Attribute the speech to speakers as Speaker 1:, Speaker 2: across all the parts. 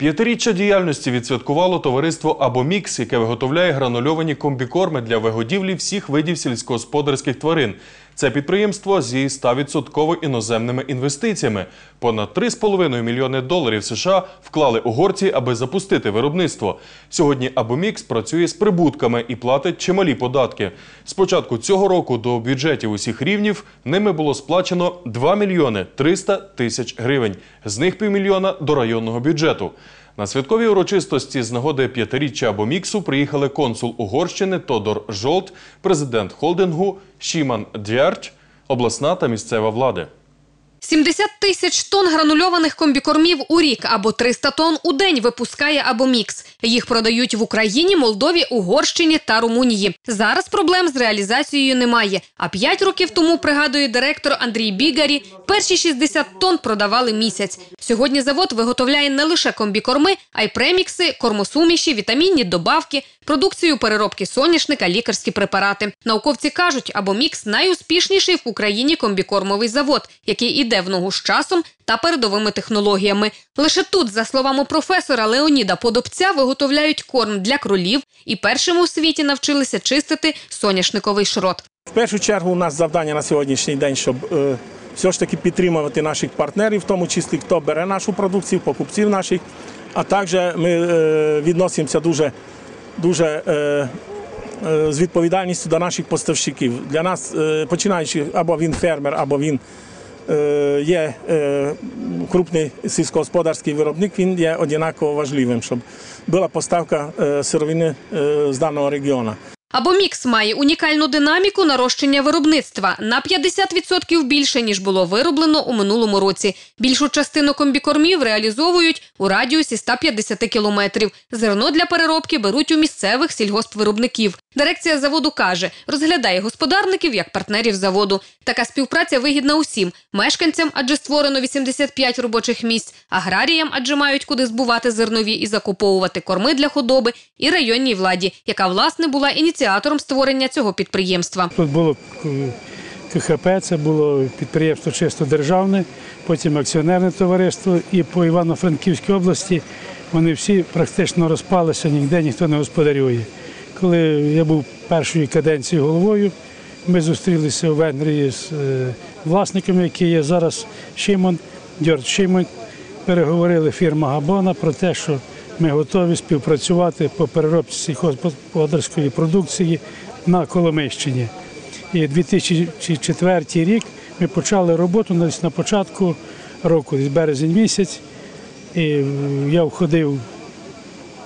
Speaker 1: П'ятиріччя діяльності відсвяткувало товариство Абомікс, яке виготовляє гранульовані комбікорми для вигодівлі всіх видів сільськогосподарських тварин. Це підприємство зі 100% іноземними інвестиціями. Понад 3,5 мільйони доларів США вклали угорці, аби запустити виробництво. Сьогодні Абомікс працює з прибутками і платить чималі податки. З початку цього року до бюджетів усіх рівнів ними було сплачено 2 мільйони 300 тисяч гривень. З них півмільйона до районного бюджету. На святкові урочистості з нагоди п'ятиріччя Абоміксу приїхали консул Угорщини Тодор Жолт, президент холдингу Шіман Дярч, обласна та місцева влади.
Speaker 2: 70 тисяч тонн гранульованих комбікормів у рік або 300 тонн у день випускає Абомікс. Їх продають в Україні, Молдові, Угорщині та Румунії. Зараз проблем з реалізацією немає. А 5 років тому, пригадує директор Андрій Бігарі, перші 60 тонн продавали місяць. Сьогодні завод виготовляє не лише комбікорми, а й премікси, кормосуміші, вітамінні добавки, продукцію переробки соняшника, лікарські препарати. Науковці кажуть, Абомікс найуспішніший в Україні комбікормовий завод, який іде в ногу з часом та передовими технологіями. Лише тут, за словами професора Леоніда Подобця, виготовляють корм для кролів і першими у світі навчилися чистити соняшниковий шрот.
Speaker 3: В першу чергу у нас завдання на сьогоднішній день, щоб е, все ж таки підтримувати наших партнерів, в тому числі хто бере нашу продукцію, покупців наших. А також ми е, відносимося дуже, дуже е, е, з відповідальністю до наших поставщиків. Для нас, е, починаючи або він фермер, або він є е, крупний сільськогосподарський виробник, він є однаково важливим, щоб була поставка е, сировини е, з даного регіону.
Speaker 2: Абомікс має унікальну динаміку нарощення виробництва на 50% більше ніж було вироблено у минулому році. Більшу частину комбікормів реалізовують у радіусі 150 кілометрів. Зерно для переробки беруть у місцевих сільгоспвиробників. Дирекція заводу каже, розглядає господарників як партнерів заводу. Така співпраця вигідна усім мешканцям, адже створено 85 робочих місць, аграріям, адже мають куди збувати зернові і закуповувати корми для худоби, і районній владі, яка власне була ініціатором створення цього підприємства.
Speaker 4: Тут було е, КХП, це було підприємство чисто державне, потім акціонерне товариство. І по Івано-Франківській області вони всі практично розпалися, ніде ніхто не господарює. Коли я був першою каденцією головою, ми зустрілися у Венгрії з е, власником, який є зараз Шимон, Дьорд Шимон. Переговорили фірма Габона про те, що ми готові співпрацювати по переробці сільськогосподарської продукції на Коломийщині. І 2004 рік ми почали роботу десь на початку року, десь березень місяць. І я входив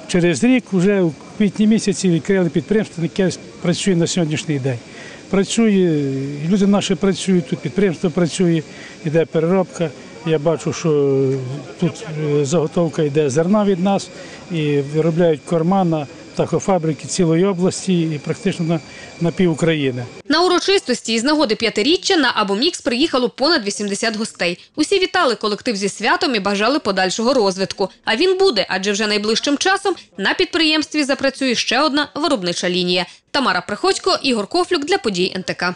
Speaker 4: через рік, вже у квітні місяці відкрили підприємство, яке працює на сьогоднішній день. Працює, люди наші працюють, тут підприємство працює, йде переробка. Я бачу, що тут е, заготовка йде зерна від нас і виробляють корма на птахофабрики цілої області і практично на, на пів України.
Speaker 2: На урочистості із нагоди п'ятиріччя на Абомікс приїхало понад 80 гостей. Усі вітали колектив зі святом і бажали подальшого розвитку. А він буде, адже вже найближчим часом на підприємстві запрацює ще одна виробнича лінія. Тамара Приходько, Ігор Кофлюк для подій НТК.